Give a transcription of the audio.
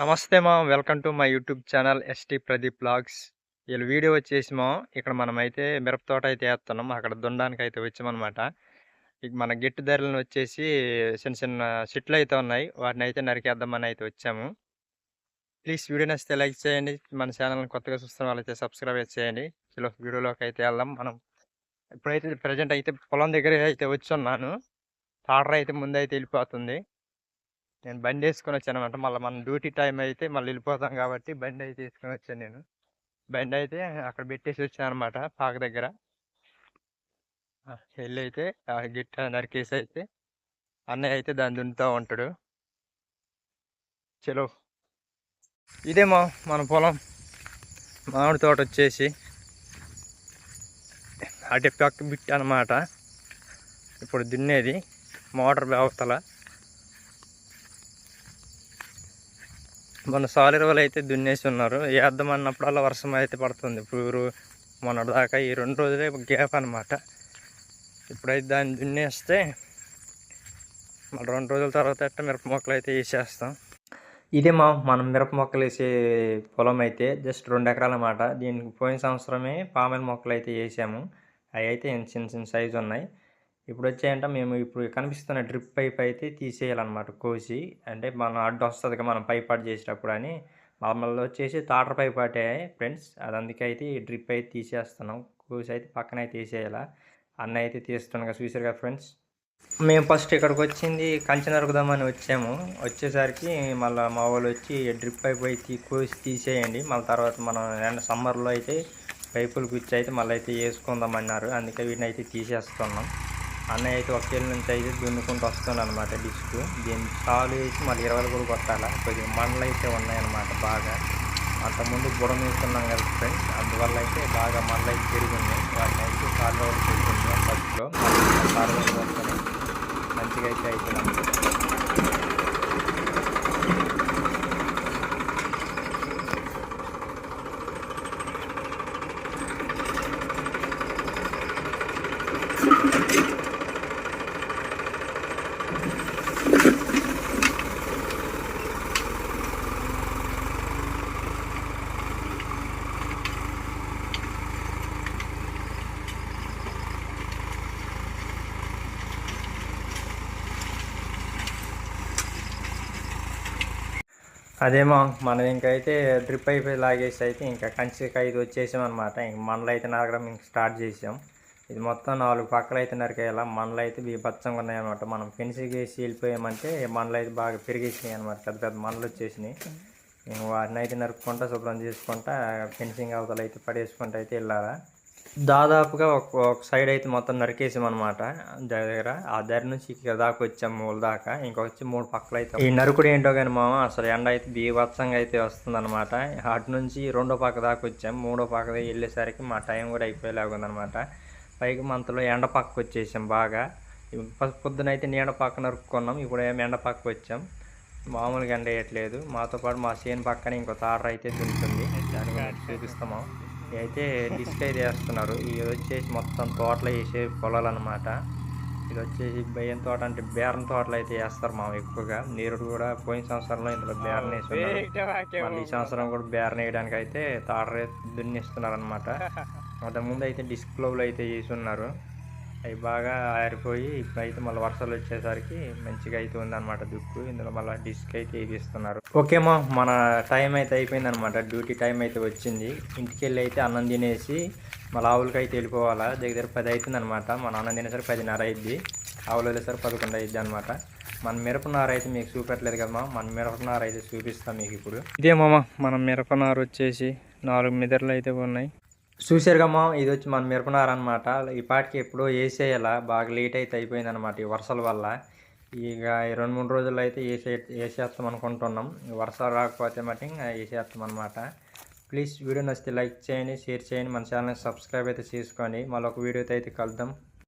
నమస్తే మా welcome to my YouTube channel ST Pradeep blogs. వీళ్ళ వీడియో వచ్చేసి మా ఇక్కడ మనమైతే మిరప తోట అయితే వేస్తున్నాం అక్కడ దుండానికి అయితే వచ్చామన్నమాట. ఇక మన గిట్టు ధరలను వచ్చేసి చిన్న చిన్న చెట్లు అయితే ఉన్నాయి. వాటిని అయితే నరికేద్దామని అయితే వచ్చాము. ప్లీజ్ వీడియో నచ్చితే లైక్ చేయండి. మన ఛానల్ని కొత్తగా చూస్తున్న వాళ్ళైతే సబ్స్క్రైబ్ చేయండి. చలో వీడియోలోకి అయితే వెళ్దాం. మనం ఇప్పుడైతే ప్రజెంట్ అయితే పొలం దగ్గర అయితే వచ్చి ఉన్నాను అయితే ముందైతే వెళ్ళిపోతుంది. నేను బండి వేసుకొని వచ్చాను అనమాట మళ్ళీ మన డ్యూటీ టైం అయితే మళ్ళీ వెళ్ళిపోతాం కాబట్టి బండి అయితే తీసుకొని వచ్చాను నేను. బండి అయితే అక్కడ పెట్టేసి వచ్చాను అనమాట పాక దగ్గర. వెళ్ళి అయితే ఆ గిట్ట నరికేసి అయితే అన్నయ్య అయితే దాన్ని దున్నుతూ ఉంటాడు. చలో. ఇదేమో మన పొలం. మామిడి తోట వచ్చేసి అటు పక్క బిట్ అనమాట ఇప్పుడు దున్నేది మోటార్ వ్యవస్థల. మన సాలిరువలు అయితే దున్నేసి ఉన్నారు వేద్దాం అన్నప్పుడల్లా వర్షం అయితే పడుతుంది. ఇప్పుడు మొన్నటి దాకా ఈ రెండు రోజులే గ్యాప్ అనమాట ఇప్పుడైతే దాన్ని దున్నేస్తే మళ్ళీ రెండు రోజుల తర్వాత అట్ట మిరప మొక్కలు అయితే వేసేస్తాం. ఇదే మా మనం మిరప మొక్కలు వేసే పొలం అయితే జస్ట్ రెండు ఎకరాల అన్నమాట. దీనికి పోయిన సంవత్సరమే పామెల మొక్కలు అయితే వేసాము. అవి అయితే చిన్న చిన్న సైజు ఉన్నాయి. ఇప్పుడు వచ్చాయంటే మేము ఇప్పుడు కనిపిస్తున్న డ్రిప్ పైప్ అయితే తీసేయాలన్నమాట కోసి. అంటే మన అడ్డు వస్తుంది కదా మనం పైప్ అడ్డు చేసేటప్పుడు అని. మళ్ళీ వచ్చేసి తాటర్ పైప్ అటే ఫ్రెండ్స్. అది అందుకే అయితే ఈ డ్రిప్ అయితే తీసేస్తున్నాం. కోసి అయితే పక్కన అయితే తీసేయాలా అన్న అయితే తీస్తున్నాగా చూసారుగా ఫ్రెండ్స్. మేము ఫస్ట్ ఇక్కడికి వచ్చింది కంచె నరుకుదామని వచ్చాము. వచ్చేసరికి మళ్ళీ మా వాళ్ళు వచ్చి డ్రిప్ పైప్ అయితే కోసి తీసేయండి. మళ్ళీ తర్వాత మనం ఎండ సమ్మర్లో అయితే పైపులు గుచ్చి అయితే మళ్ళీ అయితే వేసుకుందాం అన్నారు అందుకే వీటిని అయితే తీసేస్తున్నాం. అన్నయ్య అయితే ఒక కేళ్ళ నుంచి అయితే దున్నుకుంటూ వస్తున్నాడు అనమాట డిస్క్. దీన్ని చాలు వేసి మళ్ళీ ఇరవై కూడా కొట్టాలి? కొద్దిగా మండలు అయితే ఉన్నాయన్నమాట బాగా. అంతకుముందు బుడం వేస్తున్నాం కదా ఫ్రెండ్స్ అందువల్ల అయితే బాగా మండలు అయితే పెరిగింది. వాటిని అయితే కాలు రోజులు పెట్టుకుంటాం ఫస్ట్లో మళ్ళీ మంచిగా అయితే అవుతుంది అదేమో మనం ఇంకైతే డ్రిప్ అయిపోయి లాగేసి అయితే ఇంకా కంచికి ఐదు వచ్చేసాం అనమాట ఇంక మనలు అయితే నరకడం ఇంక స్టార్ట్ చేసాం. ఇది మొత్తం నాలుగు పక్కలు అయితే నరికేలా మనలు అయితే బీభత్సంగా ఉన్నాయన్నమాట. మనం ఫెన్సింగ్ వేసి వెళ్ళిపోయామంటే మనలు అయితే బాగా పెరిగేసినాయి అనమాట పెద్ద పెద్ద మనలు వచ్చేసినాయి. ఇంక వాటిని అయితే నరుక్కుంటా శుభ్రం చేసుకుంటా ఫెన్సింగ్ అవతల అయితే పడేసుకుంటూ అయితే వెళ్ళాలా. దాదాపుగా ఒక ఒక సైడ్ అయితే మొత్తం నరికేసాం అనమాట దగ్గర ఆ దారి నుంచి ఇక్కడ దాకా వచ్చాం మూల దాకా. ఇంకొచ్చి మూడు పక్కలు అయితే ఈ నరుకుడు ఏంటో కానీ మామ అసలు ఎండ అయితే బీభత్సంగా అయితే వస్తుంది అనమాట అటు నుంచి రెండో పక్క దాకా వచ్చాం మూడో పక్క వెళ్ళేసరికి మా టైం కూడా అయిపోయేలాగా ఉందన్నమాట. పైకి మంతలో ఎండ పక్కకు వచ్చేసాం బాగా. ఫస్ట్ పొద్దున అయితే నీడ పక్క నరుక్కున్నాం ఇప్పుడు ఏమి ఎండ పక్కకు వచ్చాం. మామూలుగా ఎండ వేయట్లేదు. మాతో పాటు మా చేను పక్కన ఇంకో తార అయితే దున్నుతుంది దాని గురించి చూపిస్తాము అయితే డిస్క్ అయితే వేస్తున్నారు. ఇది వచ్చేసి మొత్తం తోటలో వేసే పొలాలు అనమాట ఇది వచ్చేసి బయ్యం తోట అంటే బేరం తోటలు అయితే వేస్తారు మా ఎక్కువగా. నీరు కూడా పోయిన సంవత్సరంలో ఇందులో బేరం వేస్తున్నారు మళ్ళీ ఈ సంవత్సరం కూడా బేరం వేయడానికి అయితే తాటరే దున్నిస్తున్నారు అనమాట అంతకుముందు అయితే డిస్క్ ప్లోవ్లు అయితే చేసి ఉన్నారు. అవి బాగా ఆరిపోయి ఇప్పుడైతే మళ్ళీ వర్షాలు వచ్చేసరికి మంచిగా అయితే ఉందన్నమాట దుక్కు. ఇందులో మళ్ళీ డిస్క్ అయితే వేపిస్తున్నారు. ఓకేమో మన టైం అయితే అయిపోయింది అనమాట డ్యూటీ టైం అయితే వచ్చింది. ఇంటికి వెళ్ళి అయితే అన్నం తినేసి మళ్ళీ ఆవులకి అయితే వెళ్ళిపోవాలా? దగ్గర పది అవుతుంది అనమాట మన అన్నం తినేసరికి పదిన్నర అయింది ఆవులు వెళ్ళేసరికి పదకొండు అయింది అనమాట మన మిరపనార అయితే మీకు చూపెట్టలేదు కదమ్మా. మన మిరపనార అయితే చూపిస్తాం మీకు ఇప్పుడు. ఇదే మామ మన మిరపనార వచ్చేసి నాలుగు మిదర్లు అయితే ఉన్నాయి. చూసారు ఇది వచ్చి మన మిరపనారనమాట ఈ పాటికి ఎప్పుడో వేసేయాలా బాగా లేట్ అయితే అయిపోయింది అనమాట ఈ వర్షాల వల్ల. ఇక రెండు మూడు రోజుల్లో అయితే వేసే వేసేస్తాం అనుకుంటున్నాం. వర్షాలు రాకపోతే మటు ఇంకా వేసేస్తాం అనమాట ప్లీజ్ వీడియో నచ్చితే లైక్ చేయండి షేర్ చేయండి. మన ఛానల్ని సబ్స్క్రైబ్ అయితే చేసుకోండి. మళ్ళీ ఒక వీడియోతో అయితే కలుద్దాం.